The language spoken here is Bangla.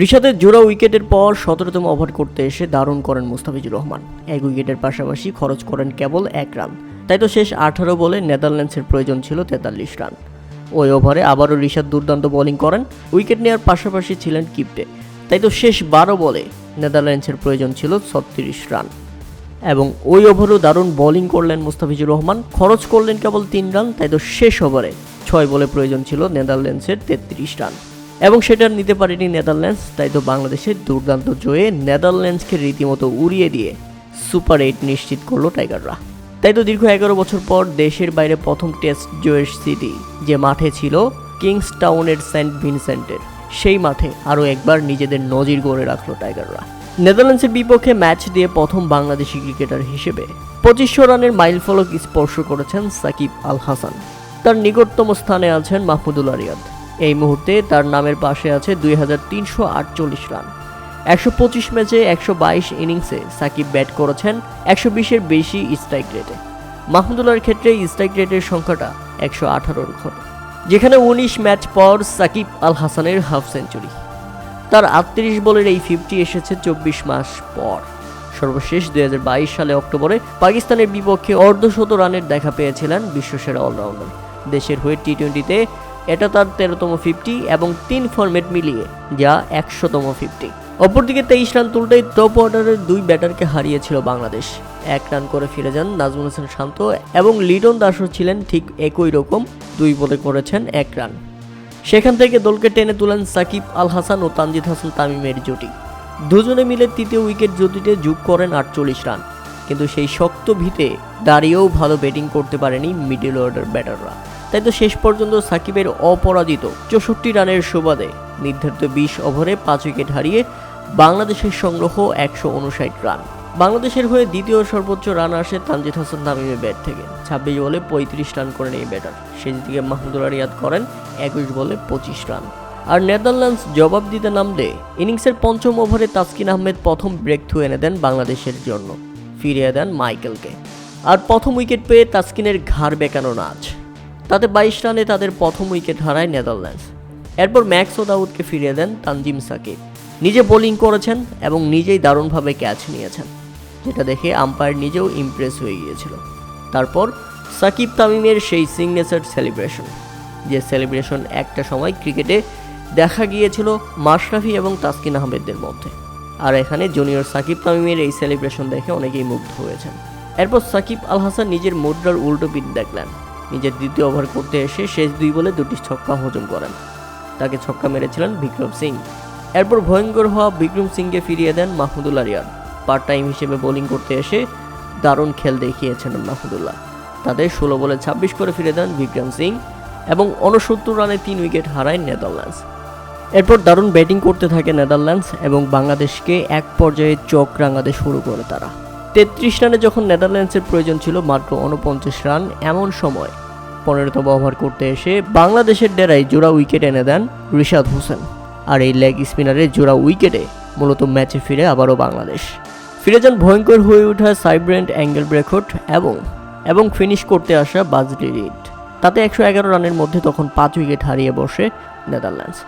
রিশাদের জোড়া উইকেটের পর সতেরোতম ওভার করতে এসে দারুণ করেন মুস্তাফিজুর রহমান। এক উইকেটের পাশাপাশি খরচ করেন কেবল এক রান। তাই তো শেষ আঠারো বলে নেদারল্যান্ডসের প্রয়োজন ছিল তেতাল্লিশ রান। ওই ওভারে আবারও রিশাদ দুর্দান্ত বোলিং করেন। উইকেট নেওয়ার পাশাপাশি ছিলেন কিপ্টে। তাই তো শেষ বারো বলে নেদারল্যান্ডসের প্রয়োজন ছিল ছত্রিশ রান। এবং ওই ওভারও দারুণ বোলিং করলেন মুস্তাফিজুর রহমান। খরচ করলেন কেবল তিন রান, তাই তো শেষ ওভারে ছয় বলে প্রয়োজন ছিল নেদারল্যান্ডসের তেত্রিশ রান। এবং সেটা নিতে পারেনি নেদারল্যান্ডস, তাই তো বাংলাদেশের দুর্দান্ত জয়ে নেদারল্যান্ডসকে রীতিমতো উড়িয়ে দিয়ে সুপার এইট নিশ্চিত করল টাইগাররা। তাই তো দীর্ঘ এগারো বছর পর দেশের বাইরে প্রথম টেস্ট জয়ের স্মৃতি যে মাঠে ছিল কিংস টাউনের সেন্ট ভিনসেন্টের, সেই মাঠে আরও একবার নিজেদের নজির গড়ে রাখল টাইগাররা। নেদারল্যান্ডসের বিপক্ষে ম্যাচ দিয়ে প্রথম বাংলাদেশি ক্রিকেটার হিসেবে পঁচিশশো রানের মাইলফলক স্পর্শ করেছেন সাকিব আল হাসান। তার নিকটতম স্থানে আছেন মাহমুদুল্লাহ রিয়াদ এই মুহূর্তে তার নামের পাশে আছে দুই হাজার তিনশো আটচল্লিশ রান। একশো পঁচিশ ম্যাচে একশো বাইশ ইনিংসে সাকিব ব্যাট করেছেন একশো বিশের বেশি স্ট্রাইক রেটে। মাহমুদুল্লাহর ক্ষেত্রে স্ট্রাইক রেটের সংখ্যাটা একশো আঠারোর ঘরে যেখানে উনিশ ম্যাচ পর সাকিব আল হাসানের হাফ সেঞ্চুরি। তার আটত্রিশ বলের এই ফিফটি এসেছে চব্বিশ মাস পর। সর্বশেষ দুই হাজার বাইশ সালে অক্টোবরে পাকিস্তানের বিপক্ষে অর্ধশত রানের দেখা পেয়েছিলেন বিশ্বসেরা অলরাউন্ডার। দেশের হয়ে টি টোয়েন্টিতে এটা তার তেরোতম ফিফটি এবং তিন ফরম্যাট মিলিয়ে, যা একশোতম ফিফটি অপরদিকে তেইশ রান তুলতেই টপ অর্ডারের দুই ব্যাটারকে হারিয়েছিল বাংলাদেশ। এক রান করে ফিরে যান নাজমুল হাসান শান্ত এবং লিটন দাসও ছিলেন ঠিক একই রকম, দুই বলে করেছেন এক রান। সেখান থেকে দলকে টেনে তুলেন সাকিব আল হাসান ও তানজিদ হাসান তামিমের জুটি। দুজনে মিলে তৃতীয় উইকেট জুটিতে যোগ করেন আটচল্লিশ রান। কিন্তু সেই শক্ত ভিতে দাঁড়িয়েও ভালো ব্যাটিং করতে পারেনি মিডল অর্ডার ব্যাটাররা। তাই তো শেষ পর্যন্ত সাকিবের অপরাজিত চৌষট্টি রানের সুবাদে নির্ধারিত বিশ ওভারে পাঁচ উইকেট হারিয়ে বাংলাদেশের সংগ্রহ একশো উনষাট রান। বাংলাদেশের হয়ে দ্বিতীয় সর্বোচ্চ রান আসে তানজিদ হাসান তামিমের ব্যাট থেকে। ছাব্বিশ বলে পঁয়ত্রিশ রান করেন এই ব্যাটার। শেষ দিকে মাহমুদুল্লাহ রিয়াদ করেন একুশ বলে পঁচিশ রান। আর নেদারল্যান্ডস জবাব দিতে নামলে ইনিংসের পঞ্চম ওভারে তাসকিন আহমেদ প্রথম ব্রেক থ্রু এনে দেন বাংলাদেশের জন্য। ফিরিয়ে দেন মাইকেলকে। আর প্রথম উইকেট পেয়ে তাসকিনের ঘাড় বেঁকানো নাচ। তাতে বাইশ রানে তাদের প্রথম উইকেট হারায় নেদারল্যান্ডস। এরপর ম্যাক্স ও দাউদকে ফিরিয়ে দেন তানজিম সাকিব। নিজে বোলিং করেছেন এবং নিজেই দারুণভাবে ক্যাচ নিয়েছেন, যেটা দেখে আম্পায়ার নিজেও ইমপ্রেস হয়ে গিয়েছিল। তারপর সাকিব তামিমের সেই সিগনেচার সেলিব্রেশন, যে সেলিব্রেশন একটা সময় ক্রিকেটে দেখা গিয়েছিল মাশরাফি এবং তাসকিন আহমেদদের মধ্যে। আর এখানে জুনিয়র সাকিব তামিমের এই সেলিব্রেশন দেখে অনেকেই মুগ্ধ হয়েছেন। এরপর সাকিব আল হাসান নিজের মুদ্রার উল্টো পিঠ দেখলেন। নিজের দ্বিতীয় ওভার করতে এসে শেষ দুই বলে দুটি ছক্কা হজম করেন। তাকে ছক্কা মেরেছিলেন বিক্রম সিং। এরপর ভয়ঙ্কর হওয়া বিক্রম সিংকে ফিরিয়ে দেন মাহমুদুল্লাহ রিয়াদ পার্ট টাইম হিসেবে বোলিং করতে এসে দারুণ খেল দেখিয়েছেন মাহমুদুল্লাহ। তাদের ষোলো বলে ছাব্বিশ করে ফিরে দেন বিক্রম সিং এবং উনসত্তর রানে তিন উইকেট হারায় নেদারল্যান্ডস। এরপর দারুণ ব্যাটিং করতে থাকে নেদারল্যান্ডস এবং বাংলাদেশকে এক পর্যায়ে চোখ রাঙাতে শুরু করে তারা। তেত্রিশ রানে যখন নেদারল্যান্ডসের প্রয়োজন ছিল মাত্র উনপঞ্চাশ রান, এমন সময় পনেরোতম ওভার করতে এসে বাংলাদেশের ডেরায় জোড়া উইকেট এনে দেন রিশাদ হোসেন। আর এই লেগ স্পিনারের জোড়া উইকেটে মূলত ম্যাচে ফিরে আবারও বাংলাদেশ। ফিরে যান ভয়ঙ্কর হয়ে ওঠা সাইব্রেন্ট অ্যাঙ্গেল ব্রেকট এবং এবং ফিনিশ করতে আসা বাজলি রিড। তাতে একশো এগারো রানের মধ্যে তখন পাঁচ উইকেট হারিয়ে বসে নেদারল্যান্ডস।